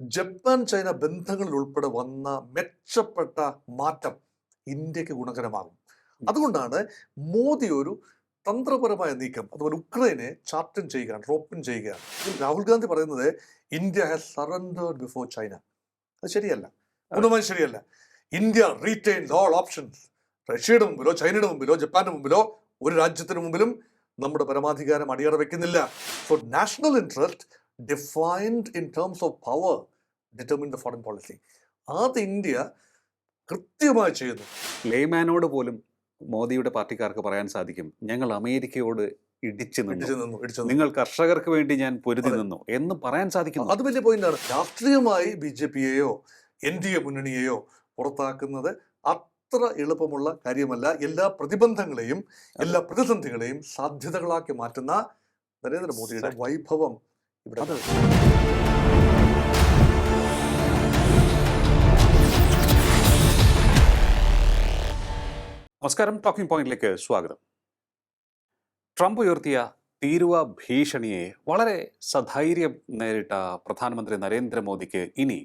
Japan China ബന്ധങ്ങളിൽ ഉൾപ്പെടെ വന്ന മെച്ചപ്പെട്ട മാറ്റം ഇന്ത്യയ്ക്ക് ഗുണകരമാകും. അതുകൊണ്ടാണ് മോദി ഒരു തന്ത്രപരമായ നീക്കം അതുപോലെ ഉക്രൈനെ ചാർട്ടൻ ചെയ്യുക ഡ്രോപ്പിൻ ചെയ്യുകയാണ്. ഇതിൽ രാഹുൽ ഗാന്ധി പറയുന്നത് India has surrendered before China അത് ശരിയല്ല. പൂർണമായും ശരിയല്ല. ഇന്ത്യ റീറ്റെയിൻ ഓൾ ഓപ്ഷൻസ് റഷ്യയുടെ മുമ്പിലോ ചൈനയുടെ മുമ്പിലോ ജപ്പാന്റെ മുമ്പിലോ ഒരു രാജ്യത്തിന് മുമ്പിലും നമ്മുടെ പരമാധികാരം അടിയറ വെക്കുന്നില്ല. So national interest defined in terms of power determine the foreign policy അത് ഇന്ത്യ കൃത്യമായി ചെയ്യുന്നു. ലേമാനോട് പോലും മോദിയുടെ പാർട്ടിക്കാർക്ക് പറയാൻ സാധിക്കും ഞങ്ങൾ അമേരിക്കയോട് ഇടിച്ചു നിന്നു. നിങ്ങൾ കർഷകർക്ക് വേണ്ടി ഞാൻ പൊരുതി. നിന്നു എന്ന് പറയാൻ സാധിക്കുന്നു. അത് വലിയ പോയിന്റാണ് രാഷ്ട്രീയമായി ബി ജെ പിയെയോ എൻ ഡി എ മുന്നണിയെയോ പുറത്താക്കുന്നത് അത്ര എളുപ്പമുള്ള കാര്യമല്ല. എല്ലാ പ്രതിബന്ധങ്ങളെയും എല്ലാ പ്രതിസന്ധികളെയും സാധ്യതകളാക്കി മാറ്റുന്ന നരേന്ദ്രമോദിയുടെ വൈഭവം ഇവിടെ നമസ്കാരം. ടോക്കിംഗ് പോയിന്റിലേക്ക് സ്വാഗതം. ട്രംപ് ഉയർത്തിയ തീരുവ ഭീഷണിയെ വളരെ സധൈര്യം നേരിട്ട പ്രധാനമന്ത്രി നരേന്ദ്രമോദിക്ക് ഇനി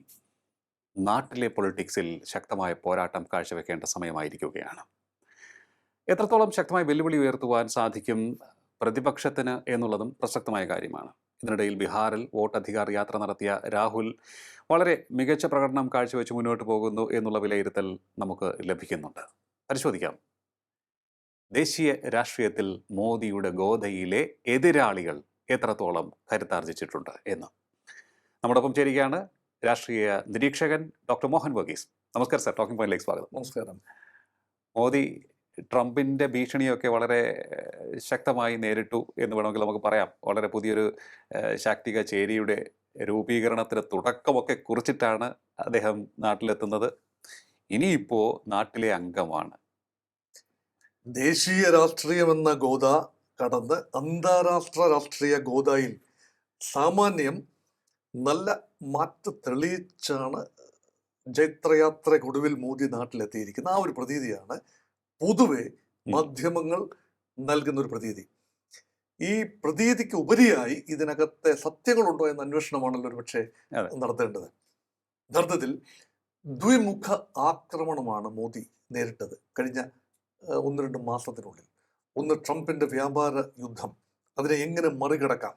നാട്ടിലെ പൊളിറ്റിക്സിൽ ശക്തമായ പോരാട്ടം കാഴ്ചവെക്കേണ്ട സമയമായിരിക്കുകയാണ്. എത്രത്തോളം ശക്തമായ വെല്ലുവിളി ഉയർത്തുവാൻ സാധിക്കും പ്രതിപക്ഷത്തിന് എന്നുള്ളതും പ്രസക്തമായ കാര്യമാണ്. ഇതിനിടയിൽ ബീഹാറിൽ വോട്ട് അധികാർ യാത്ര നടത്തിയ രാഹുൽ വളരെ മികച്ച പ്രകടനം കാഴ്ചവെച്ച് മുന്നോട്ട് പോകുന്നു എന്നുള്ള വിലയിരുത്തൽ നമുക്ക് ലഭിക്കുന്നുണ്ട്. പരിശോധിക്കാം. ദേശീയ രാഷ്ട്രീയത്തിൽ മോദിയുടെ ഗോതയിലെ എതിരാളികൾ എത്രത്തോളം കരുത്താർജിച്ചിട്ടുണ്ട് എന്ന്. നമ്മോടൊപ്പം ചേരുകയാണ് രാഷ്ട്രീയ നിരീക്ഷകൻ ഡോക്ടർ മോഹൻ വർഗീസ്. നമസ്കാരം സർ ടോക്കിംഗ് പോയിന്റിലേക്ക് സ്വാഗതം. നമസ്കാരം. മോദി ട്രംപിന്റെ ഭീഷണിയൊക്കെ വളരെ ശക്തമായി നേരിട്ടു എന്ന് വേണമെങ്കിൽ നമുക്ക് പറയാം. വളരെ പുതിയൊരു ശാക്തിക ചേരിയുടെ രൂപീകരണത്തിന് തുടക്കമൊക്കെ കുറിച്ചിട്ടാണ് അദ്ദേഹം നാട്ടിലെത്തുന്നത്. ഇനിയിപ്പോൾ നാട്ടിലെ അംഗമാണ്. ദേശീയ രാഷ്ട്രീയം എന്ന ഗോദ കടന്ന് അന്താരാഷ്ട്ര രാഷ്ട്രീയ ഗോതയിൽ സാമാന്യം നല്ല മാറ്റ തെളിയിച്ചാണ് ജൈത്രയാത്രയ്ക്കൊടുവിൽ മോദി നാട്ടിലെത്തിയിരിക്കുന്നത്. ആ ഒരു പ്രതീതിയാണ് പൊതുവെ മാധ്യമങ്ങൾ നൽകുന്ന ഒരു പ്രതീതി. ഈ പ്രതീതിക്ക് ഉപരിയായി ഇതിനകത്തെ സത്യങ്ങളുണ്ടോ എന്ന അന്വേഷണമാണല്ലോ ഒരു പക്ഷേ. നടത്തേണ്ടത്. യഥാർത്ഥത്തിൽ ദ്വിമുഖ ആക്രമണമാണ് മോദി നേരിട്ടത് കഴിഞ്ഞ ഒന്ന് രണ്ട് മാസത്തിനുള്ളിൽ. ഒന്ന് ട്രംപിന്റെ വ്യാപാര യുദ്ധം. അതിനെ എങ്ങനെ മറികടക്കാം?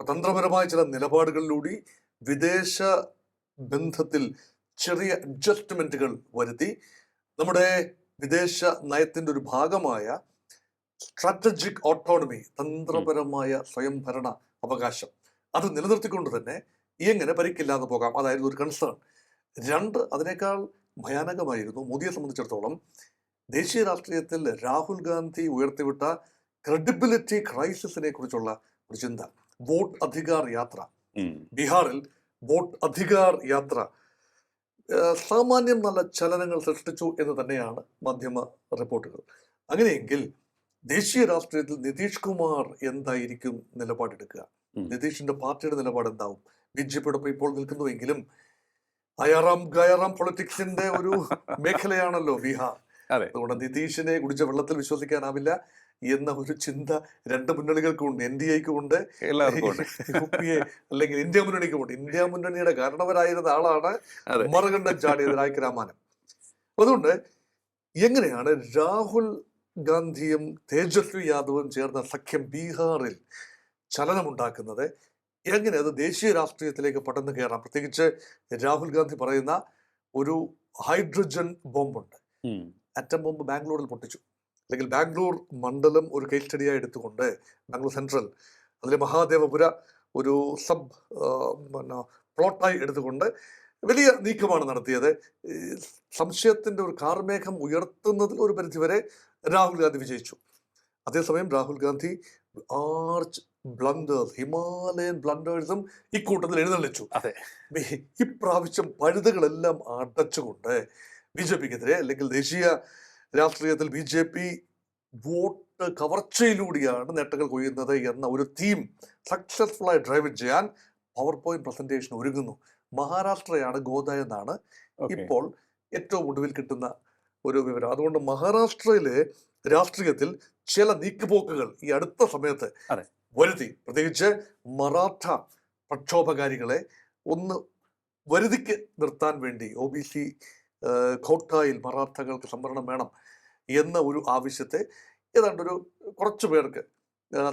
തന്ത്രപരമായ ചില നിലപാടുകളിലൂടെ വിദേശ ബന്ധത്തിൽ ചെറിയ അഡ്ജസ്റ്റ്മെന്റുകൾ വരുത്തി നമ്മുടെ വിദേശ നയത്തിന്റെ ഒരു ഭാഗമായ സ്ട്രാറ്റജിക് ഓട്ടോണമി തന്ത്രപരമായ സ്വയംഭരണ അവകാശം. അത് നിലനിർത്തിക്കൊണ്ട് തന്നെ എങ്ങനെ പരിക്കില്ലാതെ പോകാം? അതായിരുന്നു ഒരു കൺസേൺ രണ്ട് അതിനേക്കാൾ ഭയാനകമായിരുന്നു മോദിയെ സംബന്ധിച്ചിടത്തോളം ദേശീയ രാഷ്ട്രീയത്തിൽ രാഹുൽ ഗാന്ധി ഉയർത്തിവിട്ട ക്രെഡിബിലിറ്റി ക്രൈസിസിനെ കുറിച്ചുള്ള ഒരു ചിന്ത. വോട്ട് അധികാർ യാത്ര. ബീഹാറിൽ വോട്ട് അധികാർ യാത്ര സാമാന്യം നല്ല ചലനങ്ങൾ സൃഷ്ടിച്ചു എന്ന് തന്നെയാണ് മാധ്യമ റിപ്പോർട്ടുകൾ. അങ്ങനെയെങ്കിൽ ദേശീയ രാഷ്ട്രീയത്തിൽ നിതീഷ് കുമാർ എന്തായിരിക്കും നിലപാടെടുക്കുക. നിതീഷിന്റെ പാർട്ടിയുടെ നിലപാട് എന്താവും ബി ജെ പിയോടൊപ്പം ഇപ്പോൾ നിൽക്കുന്നുവെങ്കിലും അയാറാം ഗയാറാം പൊളിറ്റിക്സിന്റെ ഒരു മേഖലയാണല്ലോ ബീഹാർ. അതുകൊണ്ട് നിതീഷിനെ കുടിച്ച വെള്ളത്തിൽ വിശ്വസിക്കാനാവില്ല. എന്ന ഒരു ചിന്ത രണ്ട് മുന്നണികൾക്കും ഉണ്ട്. എൻ ഡി എക്കും ഉണ്ട്. യു പി എ അല്ലെങ്കിൽ ഇന്ത്യ മുന്നണിക്കും ഉണ്ട്. ഇന്ത്യ മുന്നണിയുടെ കാരണവരായിരുന്ന ആളാണ് മറുകണ്ഠൻ മറുകണ്ഠം ചാടിയത് രായ്ക്ക് രാമാനം അതുകൊണ്ട് എങ്ങനെയാണ് രാഹുൽ ഗാന്ധിയും തേജസ്വി യാദവും ചേർന്ന സഖ്യം ബീഹാറിൽ ചലനമുണ്ടാക്കുന്നത്? എങ്ങനെ അത് ദേശീയ രാഷ്ട്രീയത്തിലേക്ക് പെട്ടെന്ന് കയറാം? പ്രത്യേകിച്ച് രാഹുൽ ഗാന്ധി പറയുന്ന ഒരു ഹൈഡ്രജൻ ബോംബുണ്ട്. അറ്റം ബോംബ് ബാംഗ്ലൂരിൽ പൊട്ടിച്ചു. അല്ലെങ്കിൽ ബാംഗ്ലൂർ മണ്ഡലം ഒരു കേസ് സ്റ്റഡിയായി എടുത്തുകൊണ്ട് ബാംഗ്ലൂർ സെൻട്രൽ അതിലെ മഹാദേവപുര ഒരു സബ് പിന്നെ പ്ലോട്ടായി എടുത്തുകൊണ്ട് വലിയ നീക്കമാണ് നടത്തിയത്. സംശയത്തിന്റെ ഒരു കാർമേഘം ഉയർത്തുന്നതിൽ ഒരു പരിധിവരെ രാഹുൽ ഗാന്ധി വിജയിച്ചു. അതേസമയം രാഹുൽ ഗാന്ധി ആർച്ച് ബ്ലണ്ടേഴ്സ് ഹിമാലയൻ ബ്ലണ്ടേഴ്സും ഇക്കൂട്ടത്തിൽ എഴുന്നള്ളിച്ചു. അതെ. ഈ- ഇപ്രാവശ്യം പഴുതുകളെല്ലാം അടച്ചുകൊണ്ട് ബി ജെ പിക്കെതിരെ അല്ലെങ്കിൽ ദേശീയ രാഷ്ട്രീയത്തിൽ ബി ജെ പി വോട്ട് കവർച്ചയിലൂടെയാണ് നേട്ടങ്ങൾ കൊയ്യുന്നത് എന്ന ഒരു തീം സക്സസ്ഫുൾ ആയി ഡ്രൈവ് ചെയ്യാൻ പവർ പോയിന്റ് പ്രസന്റേഷൻ ഒരുങ്ങുന്നു. മഹാരാഷ്ട്രയാണ് ഗോദ എന്നാണ്. ഇപ്പോൾ ഏറ്റവും ഒടുവിൽ കിട്ടുന്ന ഒരു വിവരം. അതുകൊണ്ട് മഹാരാഷ്ട്രയിലെ രാഷ്ട്രീയത്തിൽ ചില നീക്കുപോക്കുകൾ ഈ അടുത്ത സമയത്ത്. വരുത്തി. പ്രത്യേകിച്ച് മറാഠ പ്രക്ഷോഭകാരികളെ ഒന്ന് വരുതിക്ക് നിർത്താൻ വേണ്ടി ഒ ബി സി ഖോട്ടായിൽ മറാഠകൾക്ക് സംവരണം വേണം. എന്ന ഒരു ആവശ്യത്തെ ഏതാണ്ട് ഒരു കുറച്ചു പേർക്ക്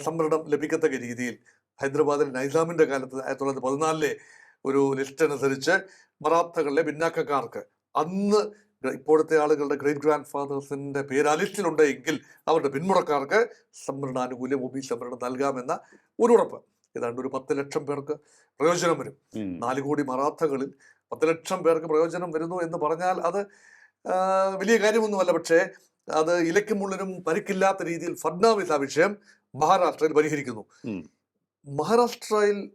സംവരണം ലഭിക്കത്തക്ക രീതിയിൽ ഹൈദരാബാദിൽ നൈസാമിന്റെ കാലത്ത് ആയിരത്തി തൊള്ളായിരത്തി പതിനാലിലെ ഒരു ലിസ്റ്റ് അനുസരിച്ച് മറാത്തകളിലെ ഭിന്നാക്കക്കാർക്ക് അന്ന് ഇപ്പോഴത്തെ ആളുകളുടെ ഗ്രേറ്റ് ഗ്രാൻഡ് ഫാദേഴ്സിന്റെ പേര് ആ ലിസ്റ്റിലുണ്ടെങ്കിൽ അവരുടെ പിന്മുറക്കാർക്ക് സംവരണാനുകൂല്യം ഒ ബി സംവരണം നൽകാമെന്ന ഒരു ഉറപ്പ് ഏതാണ്ട് ഒരു പത്ത് ലക്ഷം പേർക്ക് പ്രയോജനം വരും. നാല് കോടി മറാത്തകളിൽ പത്ത് ലക്ഷം പേർക്ക് പ്രയോജനം വരുന്നു എന്ന് പറഞ്ഞാൽ അത് വലിയ കാര്യമൊന്നുമല്ല. പക്ഷേ അത് ഇലയ്ക്കും മുള്ളിനും പരിക്കില്ലാത്ത രീതിയിൽ ഫഡ്നാവിസ് ആ വിഷയം മഹാരാഷ്ട്രയിൽ പരിഹരിക്കുന്നു. മഹാരാഷ്ട്രയിൽ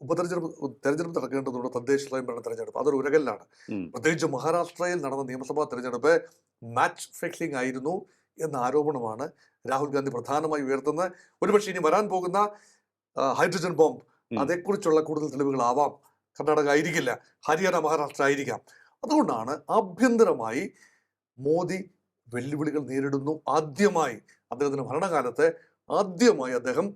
ഉപതെരഞ്ഞെടുപ്പ് തെരഞ്ഞെടുപ്പ് നടക്കേണ്ടതുണ്ട് തദ്ദേശ സ്വയംഭരണ തെരഞ്ഞെടുപ്പ്. അതൊരു ഉരകല്ലാണ്. പ്രത്യേകിച്ച് മഹാരാഷ്ട്രയിൽ നടന്ന നിയമസഭാ തെരഞ്ഞെടുപ്പ് മാച്ച് ഫിക്സിംഗ് ആയിരുന്നു എന്ന ആരോപണമാണ് രാഹുൽ ഗാന്ധി പ്രധാനമായി ഉയർത്തുന്നത്. ഒരുപക്ഷെ ഇനി വരാൻ പോകുന്ന ഹൈഡ്രജൻ ബോംബ്. അതേക്കുറിച്ചുള്ള കൂടുതൽ തെളിവുകളാവാം. കർണാടക ആയിരിക്കില്ല. ഹരിയാന മഹാരാഷ്ട്ര ആയിരിക്കാം. അതുകൊണ്ടാണ് ആഭ്യന്തരമായി മോദി വെല്ലുവിളികൾ നേരിടുന്നു. ആദ്യമായി അദ്ദേഹത്തിന്റെ ഭരണകാലത്ത് ആദ്യമായി അദ്ദേഹം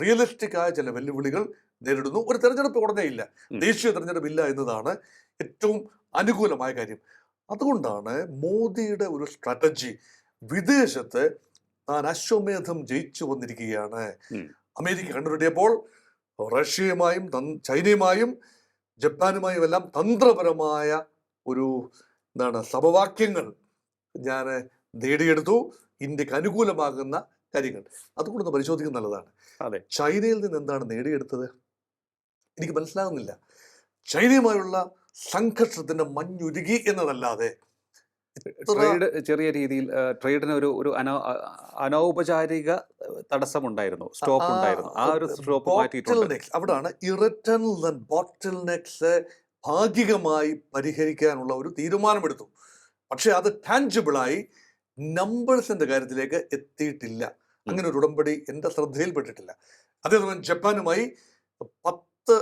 റിയലിസ്റ്റിക് ആയ ചില വെല്ലുവിളികൾ നേരിടുന്നു. ഒരു തെരഞ്ഞെടുപ്പ് ഉടനെ ഇല്ല. ദേശീയ തെരഞ്ഞെടുപ്പ് ഇല്ല എന്നതാണ് ഏറ്റവും അനുകൂലമായ കാര്യം. അതുകൊണ്ടാണ് മോദിയുടെ ഒരു സ്ട്രാറ്റജി വിദേശത്ത് താൻ അശ്വമേധം ജയിച്ചു വന്നിരിക്കുകയാണ്. അമേരിക്ക കണ്ടുപിടിയപ്പോൾ റഷ്യയുമായും ചൈനയുമായും ജപ്പാനുമായും എല്ലാം തന്ത്രപരമായ ഒരു എന്താണ് സമവാക്യങ്ങൾ ഞാൻ നേടിയെടുത്തു. ഇന്ത്യയ്ക്ക് അനുകൂലമാകുന്ന കാര്യങ്ങൾ. അതുകൊണ്ടൊന്ന് പരിശോധിക്കുന്നത് നല്ലതാണ്. അതെ. ചൈനയിൽ നിന്ന് എന്താണ് നേടിയെടുത്തത്? എനിക്ക് മനസ്സിലാകുന്നില്ല. ചൈനയുമായുള്ള സംഘർഷത്തിന്റെ മഞ്ഞുരുകി എന്നതല്ലാതെ ട്രേഡ് ചെറിയ രീതിയിൽ ട്രേഡിന് ഒരു ഒരു അനൗ അനൗപചാരിക തടസ്സമുണ്ടായിരുന്നു. സ്റ്റോപ്പ് ഉണ്ടായിരുന്നു. ആ ഒരു സ്റ്റോപ്പ് മാറ്റിയിട്ടുണ്ട്. അവിടാണ് ഇറിറ്റണൽ ബോട്ടിൽ നെക്സ് ഭാഗികമായി പരിഹരിക്കാനുള്ള ഒരു തീരുമാനമെടുത്തു. പക്ഷെ അത് ടാഞ്ചിബിളായി നമ്പേഴ്സിന്റെ കാര്യത്തിലേക്ക് എത്തിയിട്ടില്ല. അങ്ങനെ ഒരു ഉടമ്പടി എന്റെ ശ്രദ്ധയിൽപ്പെട്ടിട്ടില്ല. അതേസമയം ജപ്പാനുമായി പത്ത്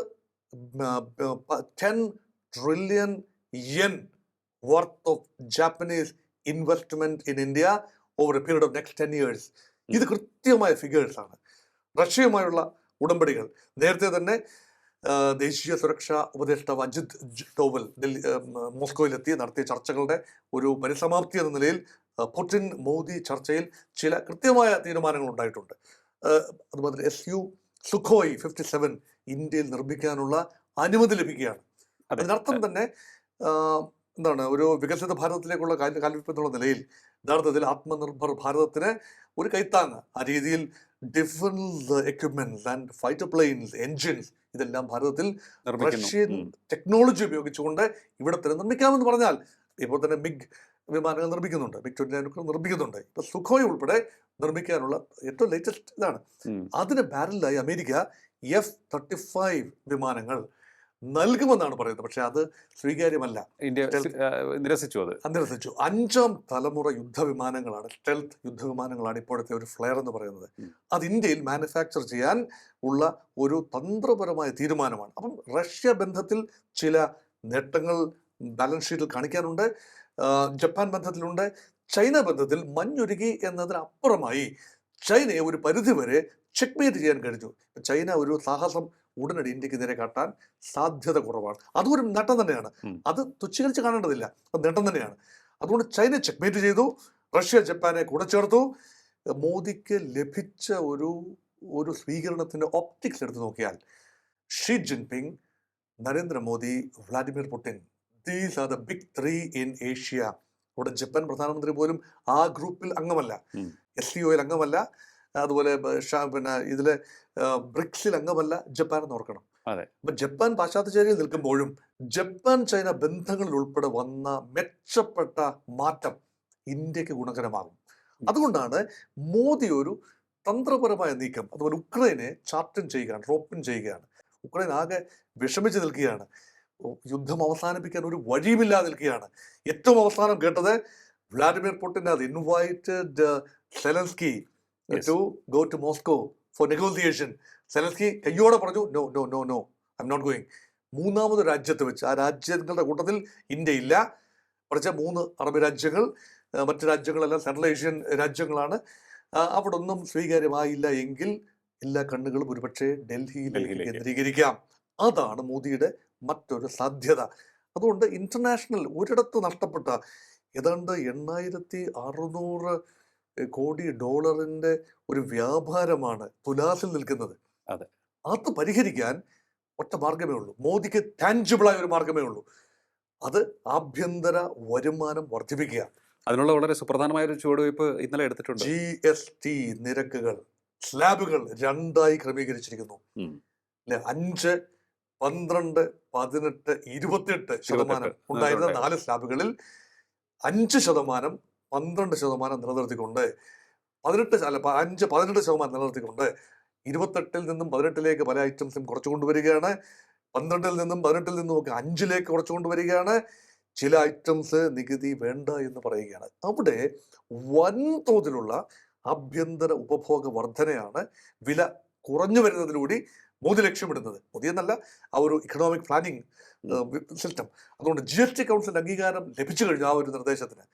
ten trillion yen worth of Japanese investment in India over a period of next ten years ഇത് കൃത്യമായ ഫിഗേഴ്സ് ആണ്. റഷ്യയുമായുള്ള ഉടമ്പടികൾ. നേരത്തെ തന്നെ ദേശീയ സുരക്ഷാ ഉപദേഷ്ടാവ് അജിത് ടോവൽ ഡോവൽ ഡൽഹി മോസ്കോയിലെത്തി നടത്തിയ ചർച്ചകളുടെ ഒരു പരിസമാപ്തി എന്ന നിലയിൽ പുടിൻ മോദി ചർച്ചയിൽ ചില കൃത്യമായ തീരുമാനങ്ങൾ ഉണ്ടായിട്ടുണ്ട്. അതുപോലെ അതുമാതിരി S U Sukhoi fifty seven ഇന്ത്യയിൽ നിർമ്മിക്കാനുള്ള അനുമതി ലഭിക്കുകയാണ്. അതെ. അതിനർത്ഥം തന്നെ എന്താണ് ഒരു വികസിത ഭാരതത്തിലേക്കുള്ള കാൽ കാൽവെപ്പ് എന്നുള്ള നിലയിൽ യഥാർത്ഥത്തിൽ ആത്മനിർഭർ ഭാരതത്തിന് ഒരു കൈത്താങ് ആ രീതിയിൽ defence equipments and fighter planes engines ഇതെല്ലാം ഭാരതത്തിൽ റഷ്യൻ ടെക്നോളജി ഉപയോഗിച്ചുകൊണ്ട് ഇവിടെ തന്നെ നിർമ്മിക്കാമെന്ന് പറഞ്ഞാൽ ഇപ്പോൾ തന്നെ മിഗ് വിമാനങ്ങൾ നിർമ്മിക്കുന്നുണ്ട്. മിഗ് ട്വന്റി നയൻ നിർമ്മിക്കുന്നുണ്ട്. ഇപ്പൊ സുഖോയ് ഉൾപ്പെടെ നിർമ്മിക്കാനുള്ള ഏറ്റവും ലേറ്റസ്റ്റ് ഇതാണ്. അതിന് ബാരലായി അമേരിക്ക എഫ് തേർട്ടി ഫൈവ് വിമാനങ്ങൾ നൽകുമെന്നാണ് പറയുന്നത്. പക്ഷെ അത് സ്വീകാര്യമല്ല. ഇന്ത്യ നിരസിച്ചു അത്. നിരസിച്ചു അഞ്ചാം തലമുറ യുദ്ധവിമാനങ്ങളാണ് സ്റ്റെൽത്ത് യുദ്ധവിമാനങ്ങളാണ് ഇപ്പോഴത്തെ ഒരു ഫ്ലെയർ എന്ന് പറയുന്നത്. അത് ഇന്ത്യയിൽ മാനുഫാക്ചർ ചെയ്യാൻ ഉള്ള ഒരു തന്ത്രപരമായ തീരുമാനമാണ്. അപ്പം റഷ്യ ബന്ധത്തിൽ ചില നേട്ടങ്ങൾ ബാലൻസ് ഷീറ്റിൽ കാണിക്കാനുണ്ട്. ജപ്പാൻ ബന്ധത്തിലുണ്ട്. ചൈന ബന്ധത്തിൽ മഞ്ഞുരുകി എന്നതിനപ്പുറമായി ചൈനയെ ഒരു പരിധിവരെ ചെക്ക്മേറ്റ് ചെയ്യാൻ കഴിഞ്ഞു. ചൈന ഒരു സാഹസം ഉടനടി ഇന്ത്യയ്ക്ക് നേരെ കാട്ടാൻ സാധ്യത കുറവാണ്. അതും ഒരു നേട്ടം തന്നെയാണ്. അത് തുച്ഛീകരിച്ച് കാണേണ്ടതില്ല. അത് നേട്ടം തന്നെയാണ്. അതുകൊണ്ട് ചൈന ചെക്ക്മേറ്റ് ചെയ്തു. റഷ്യ ജപ്പാനെ കൂടെ ചേർത്തു. മോദിക്ക് ലഭിച്ച ഒരു ഒരു സ്വീകരണത്തിന്റെ ഒപ്റ്റിക്സ് എടുത്തു നോക്കിയാൽ Xi Jinping Narendra Modi Vladimir Putin these are the big three in Asia ഇവിടെ ജപ്പാൻ പ്രധാനമന്ത്രി പോലും ആ ഗ്രൂപ്പിൽ അംഗമല്ല. S C ഒയിൽ അംഗമല്ല. അതുപോലെ പിന്നെ ഇതിലെ ബ്രിക്സിൽ അംഗമല്ല ജപ്പാൻ എന്ന് ഓർക്കണം. അപ്പൊ ജപ്പാൻ പാശ്ചാത്യചേരിയിൽ നിൽക്കുമ്പോഴും ജപ്പാൻ ചൈന ബന്ധങ്ങളിൽ ഉൾപ്പെടെ വന്ന മെച്ചപ്പെട്ട മാറ്റം ഇന്ത്യയ്ക്ക് ഗുണകരമാകും. അതുകൊണ്ടാണ് മോദി ഒരു തന്ത്രപരമായ നീക്കം അതുപോലെ ഉക്രൈനെ ചാർട്ടൻ ചെയ്യുകയാണ് റോപ്പിൻ ചെയ്യുകയാണ്. ഉക്രൈൻ ആകെ വിഷമിച്ചു നിൽക്കുകയാണ്. യുദ്ധം അവസാനിപ്പിക്കാൻ ഒരു വഴിയുമില്ലാതെ നിൽക്കുകയാണ്. ഏറ്റവും അവസാനം കേട്ടത് വ്ളാഡിമിർ പുടിൻ അത് invited Zelensky. To go to Moscow for negotiation Zelensky കയ്യോടെ പറഞ്ഞു no no no no I'm not going മൂന്നാമത് രാജ്യത്ത് വെച്ച് ആ രാജ്യങ്ങളുടെ കൂട്ടത്തിൽ ഇന്ത്യ ഇല്ല. മറിച്ച് മൂന്ന് അറബ് രാജ്യങ്ങൾ മറ്റ് രാജ്യങ്ങളെല്ലാം സെൻട്രൽ ഏഷ്യൻ രാജ്യങ്ങളാണ്. അവിടെ ഒന്നും സ്വീകാര്യമായില്ല എങ്കിൽ എല്ലാ കണ്ണുകളും ഒരുപക്ഷെ ഡൽഹിയിൽ ഡൽഹിയിലേക്ക്. കേന്ദ്രീകരിക്കാം. അതാണ് മോദിയുടെ മറ്റൊരു സാധ്യത. അതുകൊണ്ട് ഇന്റർനാഷണൽ ഒരിടത്ത് നഷ്ടപ്പെട്ട ഏതാണ്ട് എണ്ണായിരത്തി അറുന്നൂറ് കോടി ഡോളറിന്റെ ഒരു വ്യാപാരമാണ് തുലാസിൽ നിൽക്കുന്നത്. അതെ. അത് പരിഹരിക്കാൻ ഒറ്റ മാർഗമേ ഉള്ളൂ. മോദിക്ക് ടാഞ്ചിബിളായ ഒരു മാർഗമേ ഉള്ളൂ. അത് ആഭ്യന്തര വരുമാനം വർദ്ധിപ്പിക്കുക. അതിനുള്ള വളരെ സുപ്രധാനമായ ഒരു ചുവടുവയ്പ് ഇന്നലെ എടുത്തിട്ടുണ്ട്. ജി എസ് ടി നിരക്കുകൾ സ്ലാബുകൾ രണ്ടായി ക്രമീകരിച്ചിരിക്കുന്നു. അല്ലെ അഞ്ച് പന്ത്രണ്ട് പതിനെട്ട് ഇരുപത്തിയെട്ട് ശതമാനം ഉണ്ടായിരുന്ന നാല് സ്ലാബുകളിൽ അഞ്ച് ശതമാനം പന്ത്രണ്ട് ശതമാനം നിലനിർത്തിക്കൊണ്ട് പതിനെട്ട് അല്ല അഞ്ച് പതിനെട്ട് ശതമാനം നിലനിർത്തിക്കൊണ്ട് ഇരുപത്തെട്ടിൽ നിന്നും പതിനെട്ടിലേക്ക് പല ഐറ്റംസും കുറച്ചു കൊണ്ടുവരികയാണ് പന്ത്രണ്ടിൽ നിന്നും പതിനെട്ടിൽ നിന്നും ഒക്കെ അഞ്ചിലേക്ക് കുറച്ചു കൊണ്ടുവരികയാണ് ചില ഐറ്റംസ് നികുതി വേണ്ട എന്ന് പറയുകയാണ്. അവിടെ വൻതോതിലുള്ള ആഭ്യന്തര ഉപഭോഗ വർധനയാണ് വില കുറഞ്ഞു വരുന്നതിലൂടെ മോദി ലക്ഷ്യമിടുന്നത്. മോദി എന്നല്ല ആ ഒരു ഇക്കണോമിക് പ്ലാനിങ് സിസ്റ്റം അതുകൊണ്ട് ജി എസ് ടി കൗൺസിലിന്റെ അംഗീകാരം ലഭിച്ചു കഴിഞ്ഞു ആ ഒരു നിർദ്ദേശത്തിന്.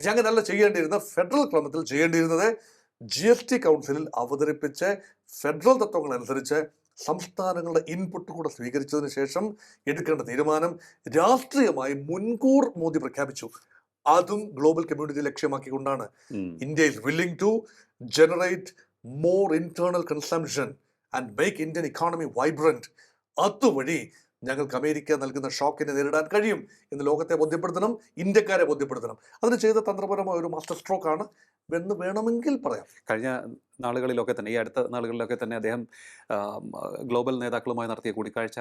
പക്ഷെ അങ്ങനെയല്ല ചെയ്യേണ്ടിയിരുന്ന ഫെഡറൽ ക്രമത്തിൽ ചെയ്യേണ്ടിയിരുന്നത് ജി എസ് ടി കൗൺസിലിൽ അവതരിപ്പിച്ച് ഫെഡറൽ തത്വങ്ങൾ അനുസരിച്ച് സംസ്ഥാനങ്ങളുടെ ഇൻപുട്ട് കൂടെ സ്വീകരിച്ചതിന് ശേഷം എടുക്കേണ്ട തീരുമാനം രാഷ്ട്രീയമായി മുൻകൂർ മോദി പ്രഖ്യാപിച്ചു. അതും global community ലക്ഷ്യമാക്കിക്കൊണ്ടാണ്. India is willing to generate more more consumption and make Indian economy vibrant. അതുവഴി ഞങ്ങൾക്ക് അമേരിക്ക നൽകുന്ന ഷോക്കിനെ നേരിടാൻ കഴിയും എന്ന് ലോകത്തെ ബോധ്യപ്പെടുത്തണം ഇന്ത്യക്കാരെ ബോധ്യപ്പെടുത്തണം. അതിന് ചെയ്ത തന്ത്രപരമായ ഒരു മാസ്റ്റർ സ്ട്രോക്ക് ആണ് എന്ന് വേണമെങ്കിൽ പറയാം. കഴിഞ്ഞ നാളുകളിലൊക്കെ തന്നെ ഈ അടുത്ത നാളുകളിലൊക്കെ തന്നെ അദ്ദേഹം ഗ്ലോബൽ നേതാക്കളുമായി നടത്തിയ കൂടിക്കാഴ്ച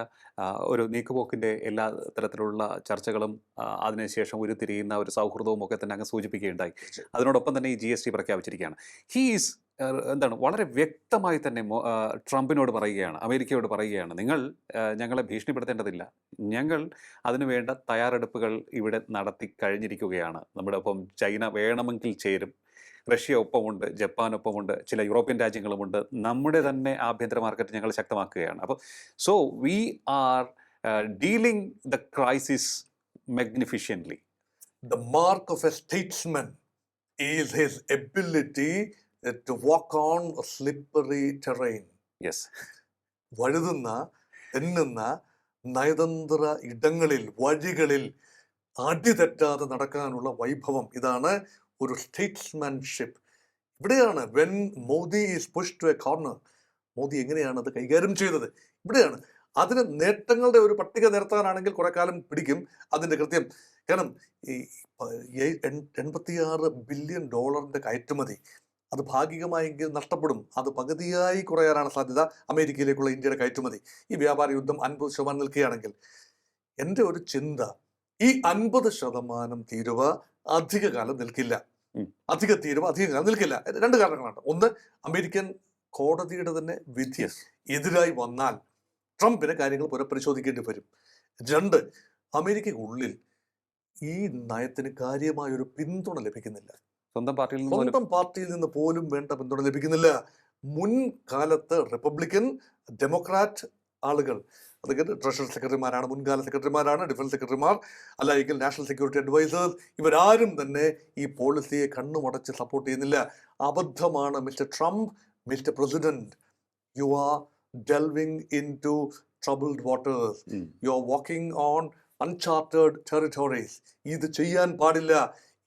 ഒരു നീക്കുപോക്കിന്റെ എല്ലാ തരത്തിലുള്ള ചർച്ചകളും അതിനുശേഷം ഉരുത്തിരിയുന്ന ഒരു സൗഹൃദവും ഒക്കെ തന്നെ അങ്ങ് സൂചിപ്പിക്കുകയുണ്ടായി. അതിനോടൊപ്പം തന്നെ ഈ ജി എസ് ടി പ്രഖ്യാപിച്ചിരിക്കുകയാണ്. ഹീസ് എന്താണ് വളരെ വ്യക്തമായി തന്നെ ട്രംപിനോട് പറയുകയാണ് അമേരിക്കയോട് പറയുകയാണ് നിങ്ങൾ ഞങ്ങളെ ഭീഷണിപ്പെടുത്തേണ്ടതില്ല. ഞങ്ങൾ അതിനുവേണ്ട തയ്യാറെടുപ്പുകൾ ഇവിടെ നടത്തി കഴിഞ്ഞിരിക്കുകയാണ്. നമ്മുടെ ഒപ്പം ചൈന വേണമെങ്കിൽ ചേരും. റഷ്യ ഒപ്പമുണ്ട് ജപ്പാൻ ഒപ്പമുണ്ട് ചില യൂറോപ്യൻ രാജ്യങ്ങളുമുണ്ട്. നമ്മുടെ തന്നെ ആഭ്യന്തര മാർക്കറ്റ് ഞങ്ങൾ ശക്തമാക്കുകയാണ്. അപ്പോൾ so we are dealing the crisis magnificently The mark of a statesman is his ability uh, walk on slippery terrain. Yes വഴുതുന്ന തെന്നുന്ന നയതന്ത്ര ഇടങ്ങളിൽ വഴികളിൽ അടിതെറ്റാതെ നടക്കാനുള്ള വൈഭവം. ഇതാണ് ഒരു സ്റ്റേറ്റ്സ്മാൻഷിപ്പ് ഇവിടെയാണ് when Modi is push to a corner Modi എങ്ങനെയാണ് അത് കൈകാര്യം ചെയ്തത്? ഇവിടെയാണ്. അതിന് നേട്ടങ്ങളുടെ ഒരു പട്ടിക നിരത്താനാണെങ്കിൽ കുറെ കാലം പിടിക്കും അതിന്റെ കൃത്യം. കാരണം ഈ എൺപത്തിയാറ് ബില്യൺ ഡോളറിന്റെ കയറ്റുമതി. അത് ഭാഗികമായെങ്കിൽ നഷ്ടപ്പെടും. അത് പകുതിയായി കുറയാനാണ് സാധ്യത. അമേരിക്കയിലേക്കുള്ള ഇന്ത്യയുടെ കയറ്റുമതി. ഈ വ്യാപാര യുദ്ധം അൻപത് ശതമാനം നിൽക്കുകയാണെങ്കിൽ എന്റെ ഒരു ചിന്ത ഈ അൻപത് ശതമാനം തീരുവ അധിക കാലം നിൽക്കില്ല. അധിക തീരുവ അധിക കാലം നിൽക്കില്ല. രണ്ട് കാരണങ്ങളാണ് ഒന്ന് അമേരിക്കൻ കോടതിയുടെ തന്നെ വിധി എതിരായി വന്നാൽ ട്രംപിന് കാര്യങ്ങൾ പുനഃപരിശോധിക്കേണ്ടി വരും. രണ്ട് അമേരിക്കയ്ക്കുള്ളിൽ ഈ നയത്തിന് കാര്യമായൊരു പിന്തുണ ലഭിക്കുന്നില്ല. സ്വന്തം പാർട്ടിയിൽ നിന്ന് സ്വന്തം പാർട്ടിയിൽ നിന്ന് പോലും വേണ്ട പിന്തുണ ലഭിക്കുന്നില്ല. മുൻകാലത്ത് റിപ്പബ്ലിക്കൻ ഡെമോക്രാറ്റ് ആളുകൾ. അതൊക്കെ ട്രഷറി സെക്രട്ടറിമാരാണ് മുൻകാല സെക്രട്ടറിമാരാണ് ഡിഫൻസ് സെക്രട്ടറിമാർ അല്ലെങ്കിൽ നാഷണൽ സെക്യൂരിറ്റി അഡ്വൈസേഴ്സ് ഇവരാരും തന്നെ ഈ പോളിസിയെ കണ്ണുമടച്ച് സപ്പോർട്ട് ചെയ്യുന്നില്ല. അബദ്ധമാണ് mister Trump mister president. You are delving into troubled waters you are walking on uncharted territories ഇത് ചെയ്യാൻ പാടില്ല.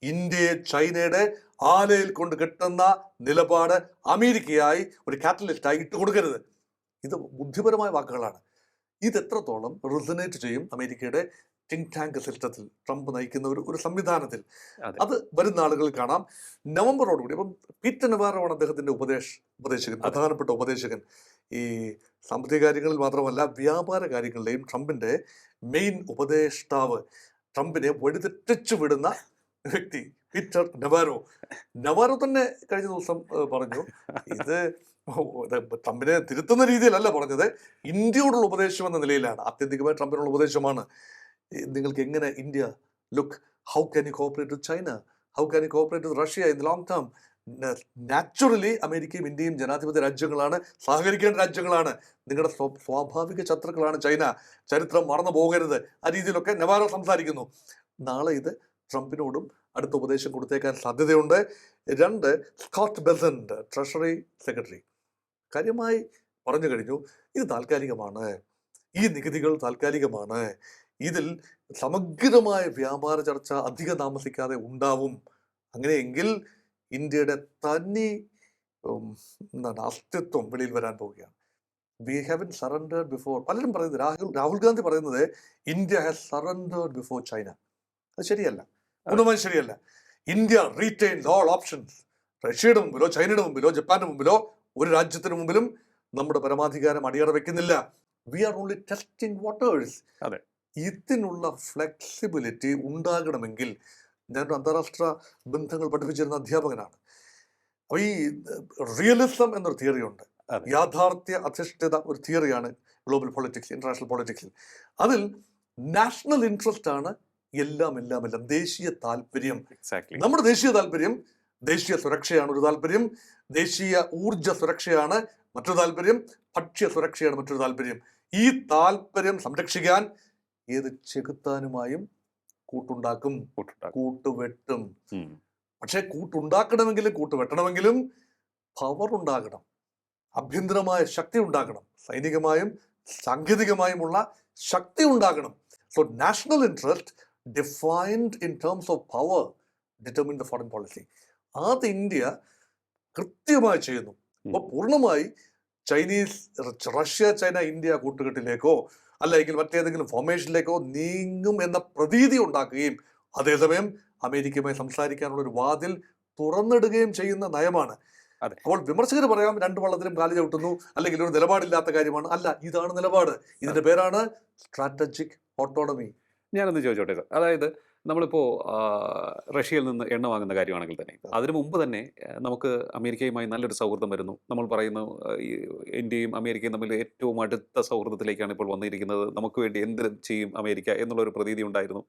ഇന്ത്യയെ ചൈനയുടെ ആലയിൽ കൊണ്ട് കെട്ടുന്ന നിലപാട് അമേരിക്കയായി ഒരു കാറ്റലിസ്റ്റായി ഇട്ട് കൊടുക്കരുത്. ഇത് ബുദ്ധിപരമായ വാക്കുകളാണ്. ഇത് എത്രത്തോളം റിസനേറ്റ് ചെയ്യും അമേരിക്കയുടെ തിങ്ക് ടാങ്ക് സിസ്റ്റത്തിൽ? ട്രംപ് നയിക്കുന്ന ഒരു ഒരു സംവിധാനത്തിൽ. അത്. വരുന്ന ആളുകളിൽ കാണാം. നവംബറോടുകൂടി അപ്പം പീറ്റർ നവാറോണ് അദ്ദേഹത്തിന്റെ ഉപദേശ ഉപദേശകൻ പ്രധാനപ്പെട്ട ഉപദേശകൻ. ഈ സാമ്പത്തിക കാര്യങ്ങളിൽ മാത്രമല്ല വ്യാപാര കാര്യങ്ങളിലെയും ട്രംപിന്റെ മെയിൻ ഉപദേഷ്ടാവ് ട്രംപിനെ വഴിതെറ്റിച്ചു വിടുന്ന വ്യക്തി. Peter Navarro. നവാരോ തന്നെ കഴിഞ്ഞ ദിവസം പറഞ്ഞു ഇത് ട്രംപിനെ തിരുത്തുന്ന രീതിയിലല്ല പറഞ്ഞത്. ഇന്ത്യയോടുള്ള ഉപദേശം എന്ന നിലയിലാണ്. ആത്യന്തികമായി ട്രംപിനുള്ള ഉപദേശമാണ്. നിങ്ങൾക്ക് എങ്ങനെ India look how can you cooperate with China? How can you cooperate with Russia in long term? Naturally അമേരിക്കയും ഇന്ത്യയും ജനാധിപത്യ രാജ്യങ്ങളാണ് സഹകരിക്കേണ്ട രാജ്യങ്ങളാണ്. നിങ്ങളുടെ സ്വ- സ്വാഭാവിക ശത്രുക്കളാണ് ചൈന. ചരിത്രം മറന്നു പോകരുത്. ആ രീതിയിലൊക്കെ നവാരോ സംസാരിക്കുന്നു. നാളെ ഇത് ട്രംപിനോടും അടുത്ത ഉപദേശം കൊടുത്തേക്കാൻ സാധ്യതയുണ്ട്. രണ്ട് സ്കോട്ട് ബെസന്റ് ട്രഷറി സെക്രട്ടറി. കാര്യമായി പറഞ്ഞു കഴിഞ്ഞു ഇത് താൽക്കാലികമാണ്. ഈ നികുതികൾ താൽക്കാലികമാണ്. ഇതിൽ സമഗ്രമായ വ്യാപാര ചർച്ച അധിക താമസിക്കാതെ ഉണ്ടാവും. അങ്ങനെയെങ്കിൽ ഇന്ത്യയുടെ തനി എന്താണ് അസ്തിത്വം വെളിയിൽ വരാൻ പോവുകയാണ്. We have in surrendered before പലരും പറയുന്നത് രാഹുൽ രാഹുൽ ഗാന്ധി പറയുന്നത് India has surrendered before China അത് ശരിയല്ല. പൂർണമായും ശരിയല്ല. ഇന്ത്യ റീറ്റെയിൻ ഓൾ ഓപ്ഷൻസ് റഷ്യയുടെ മുമ്പിലോ ചൈനയുടെ മുമ്പിലോ ജപ്പാന്റെ മുമ്പിലോ ഒരു രാജ്യത്തിന് മുമ്പിലും നമ്മുടെ പരമാധികാരം അടിയറ വെക്കുന്നില്ല. We are only testing waters അതെ. ഇതിനുള്ള ഫ്ലെക്സിബിലിറ്റി ഉണ്ടാകണമെങ്കിൽ ഞാൻ അന്താരാഷ്ട്ര ബന്ധങ്ങൾ പഠിപ്പിച്ചിരുന്ന അധ്യാപകനാണ്. അപ്പൊ ഈ റിയലിസം എന്നൊരു തിയറി ഉണ്ട്. അതെ. യാഥാർത്ഥ്യ അധിഷ്ഠിത ഒരു തിയറിയാണ് ഗ്ലോബൽ പൊളിറ്റിക്സ് ഇന്റർനാഷണൽ പൊളിറ്റിക്സിൽ അതിൽ നാഷണൽ ഇൻട്രസ്റ്റ് ആണ് എല്ലാം എല്ലാം എല്ലാം. ദേശീയ താല്പര്യം. എക്സാക്ട് നമ്മുടെ ദേശീയ താല്പര്യം ദേശീയ സുരക്ഷയാണ് ഒരു താല്പര്യം. ദേശീയ ഊർജ സുരക്ഷയാണ് മറ്റൊരു താല്പര്യം. ഭക്ഷ്യ സുരക്ഷയാണ് മറ്റൊരു താല്പര്യം. ഈ താല്പര്യം സംരക്ഷിക്കാൻ ഏത് ചെകുത്താനുമായും കൂട്ടുണ്ടാക്കും. കൂട്ടുവെട്ടും. പക്ഷെ കൂട്ടുണ്ടാക്കണമെങ്കിലും കൂട്ടുവെട്ടണമെങ്കിലും പവർ ഉണ്ടാകണം. ആഭ്യന്തരമായ ശക്തി ഉണ്ടാകണം. സൈനികമായും സാങ്കേതികമായുമുള്ള ശക്തി ഉണ്ടാകണം. So national interest defined in terms of power determine the foreign policy അത് ഇന്ത്യ കൃത്യമായി ചെയ്യുന്നു. അപ്പോൾ പൂർണമായി ചൈനീസ് റഷ്യ ചൈന ഇന്ത്യ കൂട്ടുകെട്ടിലേക്കോ അല്ലെങ്കിൽ മറ്റേതെങ്കിലും ഫോർമേഷനിലേക്കോ നീങ്ങും എന്ന പ്രതീതി ഉണ്ടാക്കുകയും അതേസമയം അമേരിക്കയുമായി സംസാരിക്കാനുള്ള ഒരു വാതിൽ തുറന്നിടുകയും ചെയ്യുന്ന നയമാണ്. അപ്പോൾ വിമർശകർ പറയാം രണ്ട് വള്ളത്തിലും കാലി ചവിട്ടുന്നു അല്ലെങ്കിൽ ഒരു നിലപാടില്ലാത്ത കാര്യമാണ്. അല്ല ഇതാണ് നിലപാട്. ഇതിന്റെ പേരാണ് സ്ട്രാറ്റജിക് ഓട്ടോണമി ഞാനൊന്ന് ചോദിച്ചോട്ടെ സാർ അതായത് നമ്മളിപ്പോൾ റഷ്യയിൽ നിന്ന് എണ്ണ വാങ്ങുന്ന കാര്യമാണെങ്കിൽ തന്നെ അതിനു മുമ്പ് തന്നെ നമുക്ക് അമേരിക്കയുമായി നല്ലൊരു സൗഹൃദം വരുന്നു. നമ്മൾ പറയുന്നു ഇന്ത്യയും അമേരിക്കയും തമ്മിൽ ഏറ്റവും അടുത്ത സൗഹൃദത്തിലേക്കാണ് ഇപ്പോൾ വന്നിരിക്കുന്നത്. നമുക്ക് വേണ്ടി എന്ത് ചെയ്യും അമേരിക്ക എന്നുള്ള ഒരു പ്രതീതി ഉണ്ടായിരുന്നു.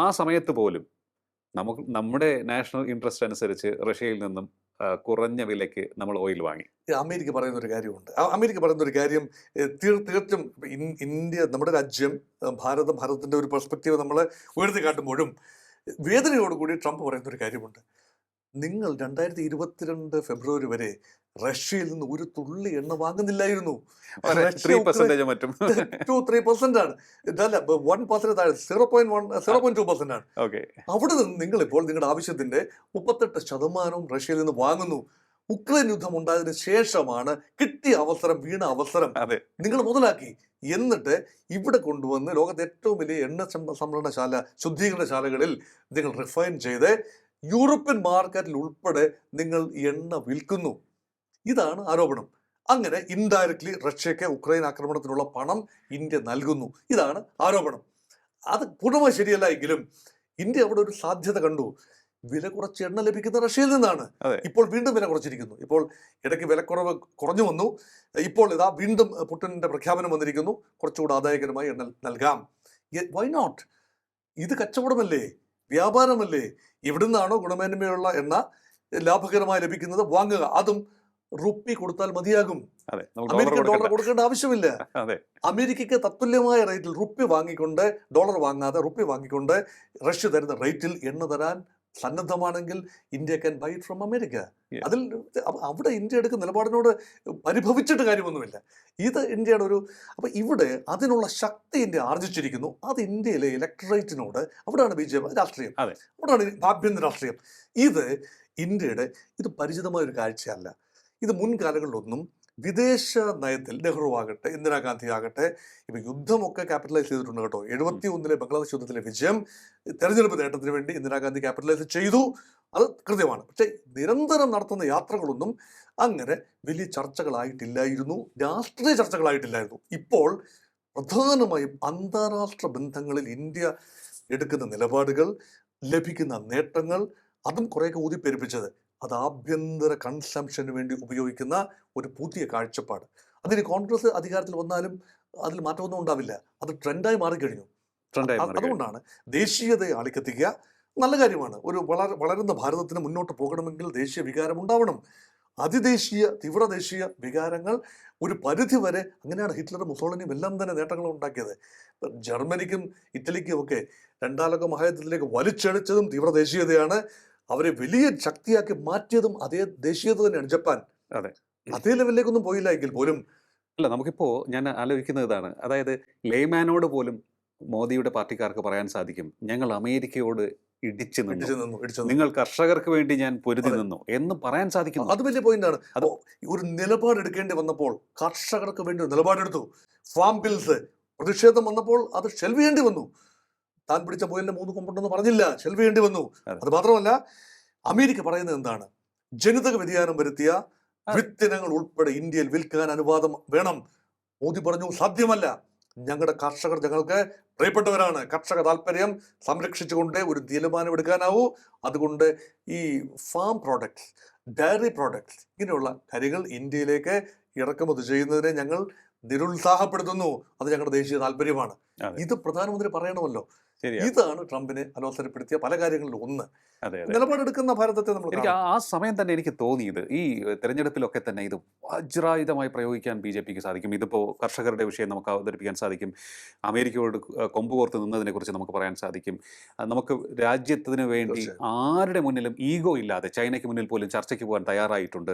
ആ സമയത്ത് പോലും നമുക്ക് നമ്മുടെ നാഷണൽ ഇൻട്രസ്റ്റ് അനുസരിച്ച് റഷ്യയിൽ നിന്നും കുറഞ്ഞ വിലയ്ക്ക് നമ്മൾ ഓയിൽ വാങ്ങി. അമേരിക്ക പറയുന്ന ഒരു കാര്യമുണ്ട് അമേരിക്ക പറയുന്ന ഒരു കാര്യം തീർത്തും ഇന്ത്യ നമ്മുടെ രാജ്യം ഭാരതം ഭാരതത്തിന്റെ ഒരു പെർസ്പെക്റ്റീവ് നമ്മൾ ഉയർത്തി കാട്ടുമ്പോഴും വേദനയോടുകൂടി ട്രംപ് പറയുന്ന ഒരു കാര്യമുണ്ട്. നിങ്ങൾ രണ്ടായിരത്തി ഇരുപത്തിരണ്ട് ഫെബ്രുവരി വരെ റഷ്യയിൽ നിന്ന് ഒരു തുള്ളി എണ്ണ വാങ്ങുന്നില്ലായിരുന്നു. ടു ത്രീ പെർസെന്റ് ആണ്. ഇതല്ല വൺ പെർസെന്റ് താഴെ zero point one zero point two percent ആണ്. ഓക്കെ അവിടെ നിന്ന് നിങ്ങൾ ഇപ്പോൾ നിങ്ങളുടെ ആവശ്യത്തിന്റെ മുപ്പത്തെട്ട് ശതമാനവും റഷ്യയിൽ നിന്ന് വാങ്ങുന്നു. ഉക്രൈൻ യുദ്ധം ഉണ്ടായതിനു ശേഷമാണ് കിട്ടിയ അവസരം വീണ അവസരം നിങ്ങൾ മുതലാക്കി. എന്നിട്ട് ഇവിടെ കൊണ്ടുവന്ന് ലോകത്തെ ഏറ്റവും വലിയ എണ്ണ സംഭരണശാല ശുദ്ധീകരണശാലകളിൽ നിങ്ങൾ റിഫൈൻ ചെയ്ത് യൂറോപ്യൻ മാർക്കറ്റിൽ ഉൾപ്പെടെ നിങ്ങൾ എണ്ണ വിൽക്കുന്നു. ഇതാണ് ആരോപണം. അങ്ങനെ ഇൻഡയറക്ട്ലി റഷ്യക്ക് ഉക്രൈൻ ആക്രമണത്തിനുള്ള പണം ഇന്ത്യ നൽകുന്നു. ഇതാണ് ആരോപണം. അത് പൂർണമായി ശരിയല്ല എങ്കിലും ഇന്ത്യ അവിടെ ഒരു സാധ്യത കണ്ടു. വില കുറച്ച് എണ്ണ ലഭിക്കുന്ന റഷ്യയിൽ നിന്നാണ്. ഇപ്പോൾ വീണ്ടും വില കുറച്ചിരിക്കുന്നു. ഇപ്പോൾ ഇടയ്ക്ക് വിലക്കുറവ് കുറഞ്ഞു വന്നു. ഇപ്പോൾ ഇതാ വീണ്ടും പുട്ടിന്റെ പ്രഖ്യാപനം വന്നിരിക്കുന്നു. കുറച്ചുകൂടെ ആദായകരമായി എണ്ണ നൽകാം. വൈ നോട്ട് ഇത് കച്ചവടമല്ലേ? വ്യാപാരമല്ലേ? എവിടുന്നാണോ ഗുണമേന്മയുള്ള എണ്ണ ലാഭകരമായി ലഭിക്കുന്നത്? വാങ്ങുക. അതും റുപ്പി കൊടുത്താൽ മതിയാകും. അമേരിക്ക ഡോളർ കൊടുക്കണ്ട. ആവശ്യമില്ല. അമേരിക്കയ്ക്ക് തത്തുല്യമായ റേറ്റിൽ റുപ്പി വാങ്ങിക്കൊണ്ട് ഡോളർ വാങ്ങാതെ റുപ്പി വാങ്ങിക്കൊണ്ട് റഷ്യ തരുന്ന റേറ്റിൽ എണ്ണ തരാൻ സന്നദ്ധമാണെങ്കിൽ India can buy from America. അതിൽ അവിടെ ഇന്ത്യ എടുക്കുന്ന നിലപാടിനോട് പരിഭവിച്ചിട്ട് കാര്യമൊന്നുമില്ല. ഇത് ഇന്ത്യയുടെ ഒരു അപ്പൊ ഇവിടെ അതിനുള്ള ശക്തി ഇന്ത്യ ആർജിച്ചിരിക്കുന്നു. അത് ഇന്ത്യയിലെ ഇലക്ട്രേറ്റിനോട് അവിടെയാണ് ബി ജെ പി രാഷ്ട്രീയം. അവിടെയാണ് ആഭ്യന്തര രാഷ്ട്രീയം. ഇത് ഇന്ത്യയുടെ ഇത് പരിചിതമായ ഒരു കാഴ്ചയല്ല. ഇത് മുൻകാലങ്ങളിലൊന്നും വിദേശ നയത്തിൽ നെഹ്റു ആകട്ടെ ഇന്ദിരാഗാന്ധി ആകട്ടെ ഇപ്പൊ യുദ്ധമൊക്കെ ക്യാപിറ്റലൈസ് ചെയ്തിട്ടുണ്ട് കേട്ടോ. എഴുപത്തി ഒന്നിലെ ബംഗ്ലാദേശ് യുദ്ധത്തിലെ വിജയം തെരഞ്ഞെടുപ്പ് നേട്ടത്തിന് വേണ്ടി ഇന്ദിരാഗാന്ധി ക്യാപിറ്റലൈസ് ചെയ്തു. അത് കൃത്യമാണ്. പക്ഷേ നിരന്തരം നടത്തുന്ന യാത്രകളൊന്നും അങ്ങനെ വലിയ ചർച്ചകളായിട്ടില്ലായിരുന്നു. രാഷ്ട്രീയ ചർച്ചകളായിട്ടില്ലായിരുന്നു. ഇപ്പോൾ പ്രധാനമായും അന്താരാഷ്ട്ര ബന്ധങ്ങളിൽ ഇന്ത്യ എടുക്കുന്ന നിലപാടുകൾ ലഭിക്കുന്ന നേട്ടങ്ങൾ അതും കുറേയൊക്കെ ഊതിപ്പെരുപ്പിച്ചത് അത് ആഭ്യന്തര കൺസംഷന് വേണ്ടി ഉപയോഗിക്കുന്ന ഒരു പുതിയ കാഴ്ചപ്പാട്. അതിന് കോൺഗ്രസ് അധികാരത്തിൽ വന്നാലും അതിൽ മാറ്റമൊന്നും ഉണ്ടാവില്ല. അത് ട്രെൻഡായി മാറിക്കഴിഞ്ഞു. അതുകൊണ്ടാണ് ദേശീയതയെ ആളിക്കത്തിക്കുക നല്ല കാര്യമാണ്. ഒരു വളർ വളരുന്ന ഭാരതത്തിന് മുന്നോട്ട് പോകണമെങ്കിൽ ദേശീയ വികാരം ഉണ്ടാവണം. അതിദേശീയ തീവ്ര ദേശീയ വികാരങ്ങൾ ഒരു പരിധി വരെ അങ്ങനെയാണ് ഹിറ്റ്ലറും മുസോളിനിയും എല്ലാം തന്നെ നേട്ടങ്ങൾ ഉണ്ടാക്കിയത്. ജർമ്മനിക്കും ഇറ്റലിക്കും ഒക്കെ രണ്ടാം ലോക മഹായുദ്ധത്തിലേക്ക് വലിച്ചെടുത്തതും തീവ്രദേശീയതയാണ്. അവരെ വലിയ ശക്തിയാക്കി മാറ്റിയതും അതേ ദേശീയത തന്നെയാണ് ജപ്പാൻ. അതെ. അതേ ലെവലിലേക്കൊന്നും പോയില്ല എങ്കിൽ പോലും അല്ല നമുക്കിപ്പോ ഞാൻ ആലോചിക്കുന്നത് ഇതാണ്. അതായത് ലേമാനോട് പോലും മോദിയുടെ പാർട്ടിക്കാർക്ക് പറയാൻ സാധിക്കും ഞങ്ങൾ അമേരിക്കയോട് ഇടിച്ചു നിന്നു. നിങ്ങൾ കർഷകർക്ക് വേണ്ടി ഞാൻ പൊരുതി നിന്നു എന്ന് പറയാൻ സാധിക്കുന്നു. അത് വലിയ പോയിന്റാണ്. അത് ഒരു നിലപാടെടുക്കേണ്ടി വന്നപ്പോൾ കർഷകർക്ക് വേണ്ടി ഒരു നിലപാടെടുത്തു. ഫാം ബിൽസ് പ്രതിഷേധം വന്നപ്പോൾ അത് ഷെൽവ് ചെയ്യേണ്ടി വന്നു. താൻ പിടിച്ച മുയലിന്റെ മൂന്ന് കൊമ്പുണ്ടെന്ന് പറഞ്ഞില്ല. ഷെൽവ് ചെയ്യേണ്ടി വന്നു. അത്. മാത്രമല്ല അമേരിക്ക പറയുന്നത് എന്താണ്? ജനിതക വ്യതിയാനം വരുത്തിയ. വിത്തിനങ്ങൾ ഉൾപ്പെടെ ഇന്ത്യയിൽ വിൽക്കാൻ അനുവാദം വേണം. മോദി പറഞ്ഞു സാധ്യമല്ല. ഞങ്ങളുടെ കർഷകർ ഞങ്ങൾക്ക് പ്രിയപ്പെട്ടവരാണ്. കർഷക താല്പര്യം സംരക്ഷിച്ചുകൊണ്ട് ഒരു തീരുമാനം എടുക്കാനാവൂ. അതുകൊണ്ട് ഈ ഫാം പ്രോഡക്ട്സ് ഡയറി പ്രോഡക്ട്സ് ഇങ്ങനെയുള്ള കാര്യങ്ങൾ ഇന്ത്യയിലേക്ക് ഇറക്കുമതി ചെയ്യുന്നതിനെ ഞങ്ങൾ നിരുത്സാഹപ്പെടുത്തുന്നു. അത് ഞങ്ങളുടെ ദേശീയ താല്പര്യമാണ് ഇത് പ്രധാനമന്ത്രി പറയണമല്ലോ. ഇതാണ് ട്രംപിനെ അലോസരപ്പെടുത്തിയ പല കാര്യങ്ങളിലും ഒന്ന്. നിലപാടെടുക്കുന്ന ഭാരതത്തെ നമ്മൾ എനിക്ക് ആ സമയം തന്നെ എനിക്ക് തോന്നിയത് ഈ തെരഞ്ഞെടുപ്പിലൊക്കെ തന്നെ ഇത് വജ്രായുധമായി പ്രയോഗിക്കാൻ ബി ജെ പിക്ക് സാധിക്കും. ഇതിപ്പോൾ കർഷകരുടെ വിഷയം നമുക്ക് അവതരിപ്പിക്കാൻ സാധിക്കും. അമേരിക്കയോട് കൊമ്പ് കോർത്ത് നിന്നതിനെ കുറിച്ച് നമുക്ക് പറയാൻ സാധിക്കും. നമുക്ക് രാജ്യത്തിന് വേണ്ടി ആരുടെ മുന്നിലും ഈഗോ ഇല്ലാതെ ചൈനയ്ക്ക് മുന്നിൽ പോലും ചർച്ചയ്ക്ക് പോകാൻ തയ്യാറായിട്ടുണ്ട്.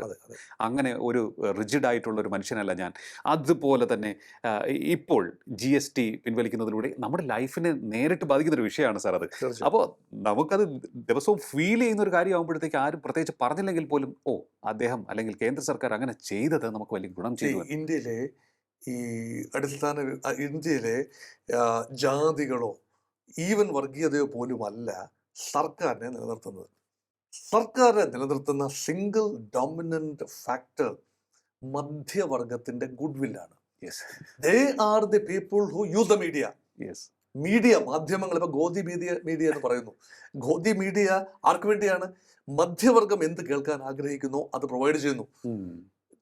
അങ്ങനെ ഒരു റിജിഡ് ആയിട്ടുള്ള ഒരു മനുഷ്യനല്ല ഞാൻ. അതുപോലെ തന്നെ ഇപ്പോൾ ജി എസ് ടി പിൻവലിക്കുന്നതിലൂടെ നമ്മുടെ ലൈഫിനെ നേരിട്ട് ബാധിക്കുന്ന ഒരു വിഷയമാണ് സാർ അത്. അപ്പോൾ നമുക്കത് ദിവസവും ഫീൽ ചെയ്യുന്ന ഒരു കാര്യമാകുമ്പോഴത്തേക്ക് ആരും പ്രത്യേകിച്ച് പറഞ്ഞില്ലെങ്കിൽ പോലും ഓ അദ്ദേഹം അല്ലെങ്കിൽ കേന്ദ്ര സർക്കാർ അങ്ങനെ ചെയ്തത് നമുക്ക് വലിയ ഗുണം ചെയ്യും ചെയ്തു ഇന്ത്യയിലെ ഈ അടിസ്ഥാന ഇന്ത്യയിലെ ജാതികളോ ഈവൻ വർഗീയതയോ പോലും അല്ല സർക്കാരിനെ നിലനിർത്തുന്നത്. സർക്കാരിനെ നിലനിർത്തുന്ന സിംഗിൾ ഡോമിനന്റ് ഫാക്ടർ മധ്യവർഗത്തിന്റെ good വില്ലാണ് yes they are the people who use the media yes media മാധ്യമങ്ങൾ ഇപ്പൊ ഗോദി മീഡിയ മീഡിയ എന്ന് പറയുന്നു. ഗോതി മീഡിയ ആർക്ക് വേണ്ടിയാണ്? മധ്യവർഗം എന്ത് കേൾക്കാൻ ആഗ്രഹിക്കുന്നു അത് പ്രൊവൈഡ് ചെയ്യുന്നു.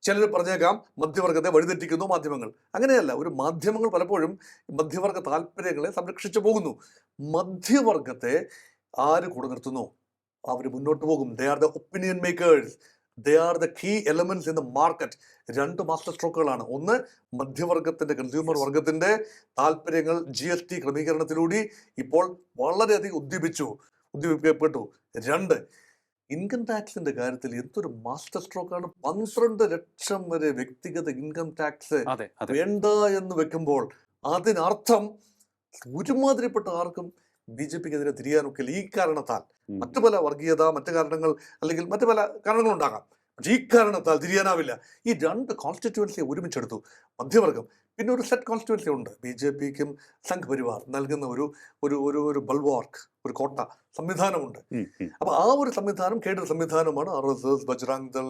ചിലർ പറഞ്ഞേക്കാം മധ്യവർഗത്തെ വഴിതെറ്റിക്കുന്നു മാധ്യമങ്ങൾ. അങ്ങനെയല്ല ഒരു മാധ്യമങ്ങൾ പലപ്പോഴും മധ്യവർഗ താല്പര്യങ്ങളെ സംരക്ഷിച്ചു പോകുന്നു. മധ്യവർഗത്തെ ആര് കൂടെ നിർത്തുന്നു? അവർ മുന്നോട്ട് പോകും. They are the opinion makers they are the key elements in the market രണ്ട് മാസ്റ്റർ സ്ട്രോക്കുകളാണ് ഒന്ന് മധ്യവർഗത്തിന്റെ കൺസ്യൂമർ. വർഗത്തിന്റെ താല്പര്യങ്ങൾ ജി എസ് ടി ക്രമീകരണത്തിലൂടെ ഇപ്പോൾ വളരെയധികം ഉദ്ദീപിച്ചു ഉദ്ദീപിക്കപ്പെട്ടു. രണ്ട് ഇൻകം ടാക്സിന്റെ കാര്യത്തിൽ എന്തൊരു മാസ്റ്റർ സ്ട്രോക്കാണ് പന്ത്രണ്ട് ലക്ഷം വരെ വ്യക്തിഗത ഇൻകം ടാക്സ് വേണ്ട എന്ന് വെക്കുമ്പോൾ അതിനർത്ഥം ഒരുമാതിരിപ്പെട്ട ആർക്കും ബി ജെ പിക്കെതിരെ തിരിയാനൊക്കില്ല. ഈ കാരണത്താൽ മറ്റു പല വർഗീയത മറ്റു കാരണങ്ങൾ അല്ലെങ്കിൽ മറ്റു പല കാരണങ്ങളുണ്ടാകാം. പക്ഷെ ഈ കാരണത്താൽ തിരിയാനാവില്ല. ഈ രണ്ട് കോൺസ്റ്റിറ്റ്യുവൻസിയെ ഒരുമിച്ചെടുത്തു മധ്യവർഗം. പിന്നെ ഒരു സെറ്റ് കോൺസ്റ്റിറ്റ്യുവൻസി ഉണ്ട്. ബി ജെ പിക്കും സംഘ് പരിവാർ നൽകുന്ന ഒരു ഒരു ഒരു ഒരു ബൾവാർക്ക് ഒരു കോട്ട സംവിധാനമുണ്ട്. അപ്പൊ ആ ഒരു സംവിധാനം കേഡർ സംവിധാനമാണ്. R S S Bajrang Dal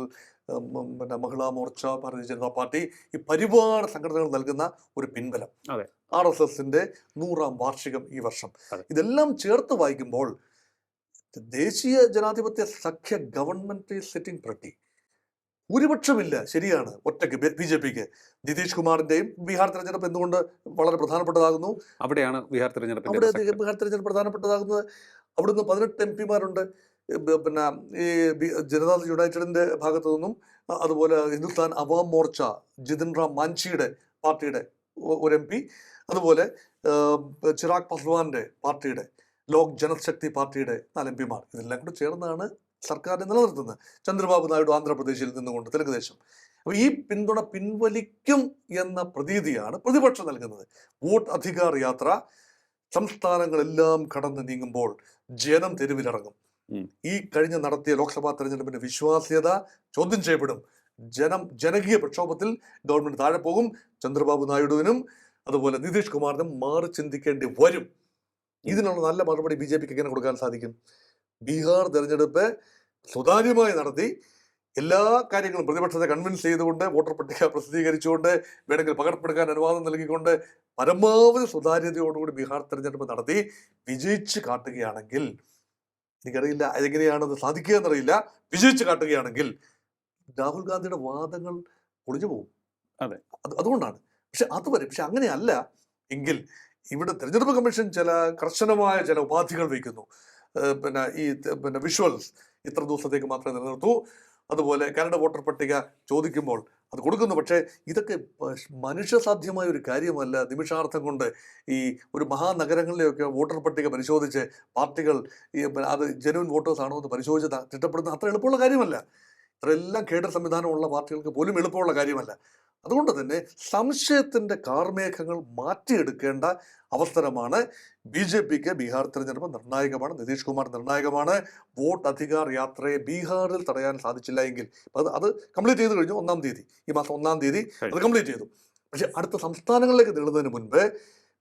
പിന്നെ മഹിളാ മോർച്ച ഭാരതീയ ജനതാ പാർട്ടി ഈ പരിവാർ സംഘടനകൾ നൽകുന്ന ഒരു പിൻബലം. ആർ എസ് എസിന്റെ നൂറാം വാർഷികം ഈ വർഷം. ഇതെല്ലാം ചേർത്ത് വായിക്കുമ്പോൾ ദേശീയ ജനാധിപത്യ സഖ്യ ഗവൺമെന്റ് സെറ്റിംഗ് പ്രട്ടി ഭൂരിപക്ഷമില്ല. ശരിയാണ്. ഒറ്റയ്ക്ക് ബി ജെ പിക്ക്. നിതീഷ് കുമാറിന്റെയും ബീഹാർ തെരഞ്ഞെടുപ്പ് എന്തുകൊണ്ട് വളരെ പ്രധാനപ്പെട്ടതാകുന്നു? അവിടെയാണ് ബീഹാർ തെരഞ്ഞെടുപ്പ് അവിടെ. ബീഹാർ തെരഞ്ഞെടുപ്പ് പ്രധാനപ്പെട്ടതാകുന്നത്. അവിടുന്ന് പതിനെട്ട് എം പിമാരുണ്ട്. പിന്നെ ഈ ജനതാദൾ യുണൈറ്റഡിന്റെ ഭാഗത്തു നിന്നും അതുപോലെ ഹിന്ദുസ്ഥാൻ അവാം മോർച്ച ജിതിൻ റാം മാഞ്ചിയുടെ പാർട്ടിയുടെ ഒരു എം പി. അതുപോലെ ചിരാഗ് ചിറാഗ് പസ്വാന്റെ പാർട്ടിയുടെ ലോക് ജനശക്തി പാർട്ടിയുടെ നാല് എം പിമാർ. ഇതെല്ലാം കൂടെ ചേർന്നാണ് സർക്കാരിനെ നിലനിർത്തുന്നത്. ചന്ദ്രബാബു നായിഡു ആന്ധ്രാപ്രദേശിൽ നിന്നുകൊണ്ട് തെലുങ്കുദേശം അപ്പോൾ ഈ പിന്തുണ പിൻവലിക്കും എന്ന പ്രതീതിയാണ് പ്രതിപക്ഷം നൽകുന്നത്. വോട്ട് അധികാർ യാത്ര സംസ്ഥാനങ്ങളെല്ലാം കടന്നു നീങ്ങുമ്പോൾ ജനം തെരുവിലിറങ്ങും. ഈ കഴിഞ്ഞ നടത്തിയ ലോക്സഭാ തെരഞ്ഞെടുപ്പിന്റെ വിശ്വാസ്യത ചോദ്യം ചെയ്യപ്പെടും. ജനം ജനകീയ പ്രക്ഷോഭത്തിൽ ഗവൺമെന്റ് താഴെ പോകും. ചന്ദ്രബാബു നായിഡുവിനും അതുപോലെ നിതീഷ് കുമാറിനും മാറി ചിന്തിക്കേണ്ടി വരും. ഇതിനുള്ള നല്ല മറുപടി ബി ജെ പിക്ക് എങ്ങനെ കൊടുക്കാൻ സാധിക്കും? ബീഹാർ തെരഞ്ഞെടുപ്പ് സുതാര്യമായി നടത്തി എല്ലാ കാര്യങ്ങളും പ്രതിപക്ഷത്തെ കൺവിൻസ് ചെയ്തുകൊണ്ട് വോട്ടർ പട്ടിക പ്രസിദ്ധീകരിച്ചുകൊണ്ട് വേണമെങ്കിൽ പകർപ്പെടുക്കാൻ അനുവാദം നൽകിക്കൊണ്ട് പരമാവധി സുതാര്യതയോടുകൂടി ബീഹാർ തെരഞ്ഞെടുപ്പ് നടത്തി വിജയിച്ച് കാട്ടുകയാണെങ്കിൽ എനിക്കറിയില്ല അതെങ്ങനെയാണത് സാധിക്കുക എന്നറിയില്ല വിജയിച്ച് കാട്ടുകയാണെങ്കിൽ രാഹുൽ ഗാന്ധിയുടെ വാദങ്ങൾ പൊളിഞ്ഞു പോകും. അതെ. അത് അതുകൊണ്ടാണ്. പക്ഷെ അതുവരെ പക്ഷെ അങ്ങനെയല്ല എങ്കിൽ ഇവിടെ തെരഞ്ഞെടുപ്പ് കമ്മീഷൻ ചില കർശനമായ ചില ഉപാധികൾ വയ്ക്കുന്നു പിന്നെ ഈ പിന്നെ വിഷ്വൽസ് ഇത്ര ദിവസത്തേക്ക് മാത്രമേ നിലനിർത്തൂ. അതുപോലെ കരട് വോട്ടർ പട്ടിക ചോദിക്കുമ്പോൾ അത് കൊടുക്കുന്നു. പക്ഷേ ഇതൊക്കെ മനുഷ്യസാധ്യമായ ഒരു കാര്യമല്ല. നിമിഷാർത്ഥം കൊണ്ട് ഈ ഒരു മഹാനഗരങ്ങളിലെയൊക്കെ വോട്ടർ പട്ടിക പരിശോധിച്ച് പാർട്ടികൾ അത് ജനുവൻ വോട്ടേഴ്സ് ആണോ എന്ന് പരിശോധിച്ച് തിട്ടപ്പെടുന്ന അത്ര എളുപ്പമുള്ള കാര്യമല്ല. ഇത്രയെല്ലാം കേഡർ സംവിധാനമുള്ള പാർട്ടികൾക്ക് പോലും എളുപ്പമുള്ള കാര്യമല്ല. അതുകൊണ്ട് തന്നെ സംശയത്തിന്റെ കാർമേഘങ്ങൾ മാറ്റിയെടുക്കേണ്ട അവസരമാണ് ബി ജെ പിക്ക് ബീഹാർ തിരഞ്ഞെടുപ്പ് നിർണായകമാണ്. നിതീഷ് കുമാർ നിർണായകമാണ്. വോട്ട് അധികാർ യാത്രയെ ബീഹാറിൽ തടയാൻ സാധിച്ചില്ല എങ്കിൽ. അത് അത് കംപ്ലീറ്റ് ചെയ്ത് കഴിഞ്ഞു ഒന്നാം തീയതി. ഈ മാസം ഒന്നാം തീയതി അത് കംപ്ലീറ്റ് ചെയ്തു. പക്ഷേ അടുത്ത സംസ്ഥാനങ്ങളിലേക്ക് നീളുന്നതിന് മുൻപ്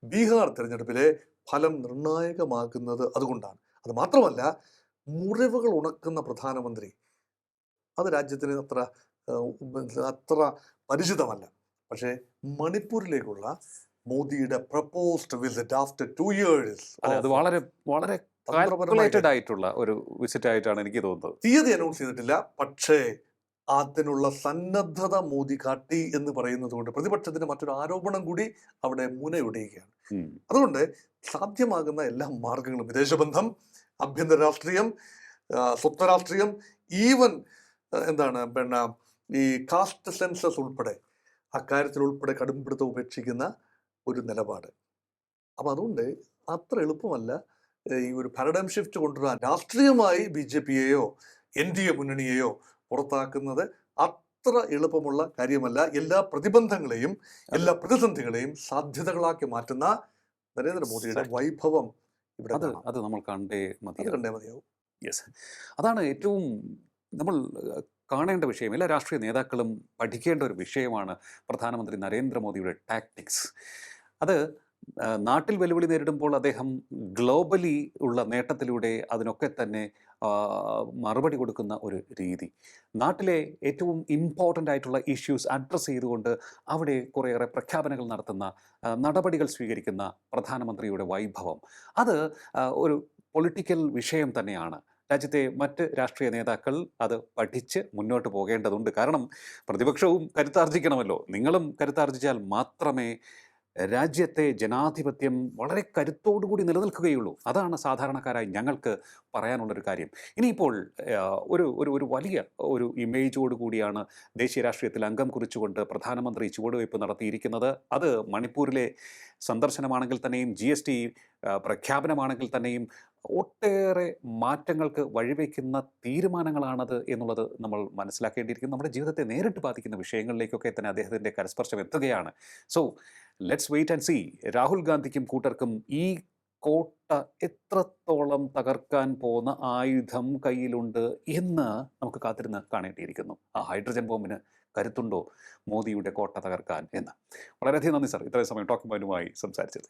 ബീഹാർ തിരഞ്ഞെടുപ്പിലെ ഫലം നിർണായകമാകുന്നത് അതുകൊണ്ടാണ്. അത് മാത്രമല്ല മുറിവുകൾ ഉണക്കുന്ന പ്രധാനമന്ത്രി അത് രാജ്യത്തിന് അത്ര അത്ര പരിചിതമല്ല. പക്ഷേ മണിപ്പൂരിലേക്കുള്ള മോദിയുടെ proposed visit after two years അതെ വളരെ വളരെ കാൽക്കുലേറ്റഡ് ആയിട്ടുള്ള ഒരു വിസിറ്റ് ആയിട്ടാണ് എനിക്ക് തോന്നുന്നത്. തീയതി അനൗൺസ് ചെയ്തിട്ടില്ല. പക്ഷേ അതിനുള്ള സന്നദ്ധത മോദി കാട്ടി എന്ന് പറയുന്നത് കൊണ്ട് പ്രതിപക്ഷത്തിന്റെ മറ്റൊരു ആരോപണം കൂടി അവിടെ മുനയൊടിയുകയാണ്. അതുകൊണ്ട് സാധ്യമാകുന്ന എല്ലാ മാർഗങ്ങളും വിദേശബന്ധം ആഭ്യന്തര രാഷ്ട്രീയം സ്വത്വ രാഷ്ട്രീയം ഈവൻ എന്താണ് പിന്നെ ഈ കാസ്റ്റ് സെൻസസ് ഉൾപ്പെടെ അക്കാര്യത്തിൽ ഉൾപ്പെടെ കടുംപിടുത്തം ഉപേക്ഷിക്കുന്ന ഒരു നിലപാട്. അപ്പം അതുകൊണ്ട് അത്ര എളുപ്പമല്ല ഈ ഒരു പാരഡൈം ഷിഫ്റ്റ് കൊണ്ടുവരാൻ രാഷ്ട്രീയമായി ബി ജെ പിയെയോ എൻ ഡി എ മുന്നണിയെയോ പുറത്താക്കുന്നത് അത്ര എളുപ്പമുള്ള കാര്യമല്ല. എല്ലാ പ്രതിബന്ധങ്ങളെയും എല്ലാ പ്രതിസന്ധികളെയും സാധ്യതകളാക്കി മാറ്റുന്ന നരേന്ദ്രമോദിയുടെ. വൈഭവം ഇവിടെ അത് അത് നമ്മൾ കണ്ടേ മതി കണ്ടേ മതിയാവും. യെസ് അതാണ് ഏറ്റവും നമ്മൾ കാണേണ്ട വിഷയം എല്ലാ രാഷ്ട്രീയ നേതാക്കളും പഠിക്കേണ്ട ഒരു വിഷയമാണ് പ്രധാനമന്ത്രി നരേന്ദ്രമോദിയുടെ ടാക്ടിക്സ് അത് നാട്ടിൽ വെല്ലുവിളി നേരിടുമ്പോൾ അദ്ദേഹം ഗ്ലോബലി ഉള്ള നേട്ടത്തിലൂടെ അതിനൊക്കെ തന്നെ മറുപടി കൊടുക്കുന്ന ഒരു രീതി. നാട്ടിലെ ഏറ്റവും ഇമ്പോർട്ടന്റ് ആയിട്ടുള്ള ഇഷ്യൂസ് അഡ്രസ്സ് ചെയ്തുകൊണ്ട് അവിടെ കുറേയേറെ പ്രഖ്യാപനങ്ങൾ നടത്തുന്ന നടപടികൾ സ്വീകരിക്കുന്ന പ്രധാനമന്ത്രിയുടെ വൈഭവം. അത് ഒരു പൊളിറ്റിക്കൽ വിഷയം തന്നെയാണ്. രാജ്യത്തെ മറ്റ് രാഷ്ട്രീയ നേതാക്കൾ അത് പഠിച്ച് മുന്നോട്ട് പോകേണ്ടതുണ്ട്. കാരണം പ്രതിപക്ഷവും കരുത്താർജിക്കണമല്ലോ. നിങ്ങളും കരുത്താർജിച്ചാൽ മാത്രമേ രാജ്യത്തെ ജനാധിപത്യം വളരെ കരുത്തോടുകൂടി നിലനിൽക്കുകയുള്ളൂ. അതാണ് സാധാരണക്കാരായി ഞങ്ങൾക്ക് പറയാനുള്ളൊരു കാര്യം. ഇനിയിപ്പോൾ ഒരു ഒരു ഒരു വലിയ ഒരു ഇമേജോട് കൂടിയാണ് ദേശീയ രാഷ്ട്രീയത്തിൽ അംഗം കുറിച്ചുകൊണ്ട് പ്രധാനമന്ത്രി ചുവടുവയ്പ് നടത്തിയിരിക്കുന്നത്. അത് മണിപ്പൂരിലെ സന്ദർശനമാണെങ്കിൽ തന്നെയും ജി പ്രഖ്യാപനമാണെങ്കിൽ തന്നെയും ഒട്ടേറെ മാറ്റങ്ങൾക്ക് വഴിവെക്കുന്ന തീരുമാനങ്ങളാണത് എന്നുള്ളത് നമ്മൾ മനസ്സിലാക്കേണ്ടിയിരിക്കുന്നു. നമ്മുടെ ജീവിതത്തെ നേരിട്ട് ബാധിക്കുന്ന വിഷയങ്ങളിലേക്കൊക്കെ തന്നെ അദ്ദേഹത്തിന്റെ കരസ്പർശം എത്തുകയാണ്. So let's wait and see Rahul ഗാന്ധിക്കും കൂട്ടർക്കും ഈ കോട്ട എത്രത്തോളം തകർക്കാൻ പോകുന്ന ആയുധം കയ്യിലുണ്ട് എന്ന് നമുക്ക് കാത്തിരുന്ന് കാണേണ്ടിയിരിക്കുന്നു. ആ ഹൈഡ്രജൻ ബോംബിന് കരുത്തുണ്ടോ മോദിയുടെ കോട്ട തകർക്കാൻ എന്ന്. വളരെയധികം നന്ദി സർ ഇത്രയും സമയം ടോക്കിംഗ് പോയിന്റുമായി സംസാരിച്ചത്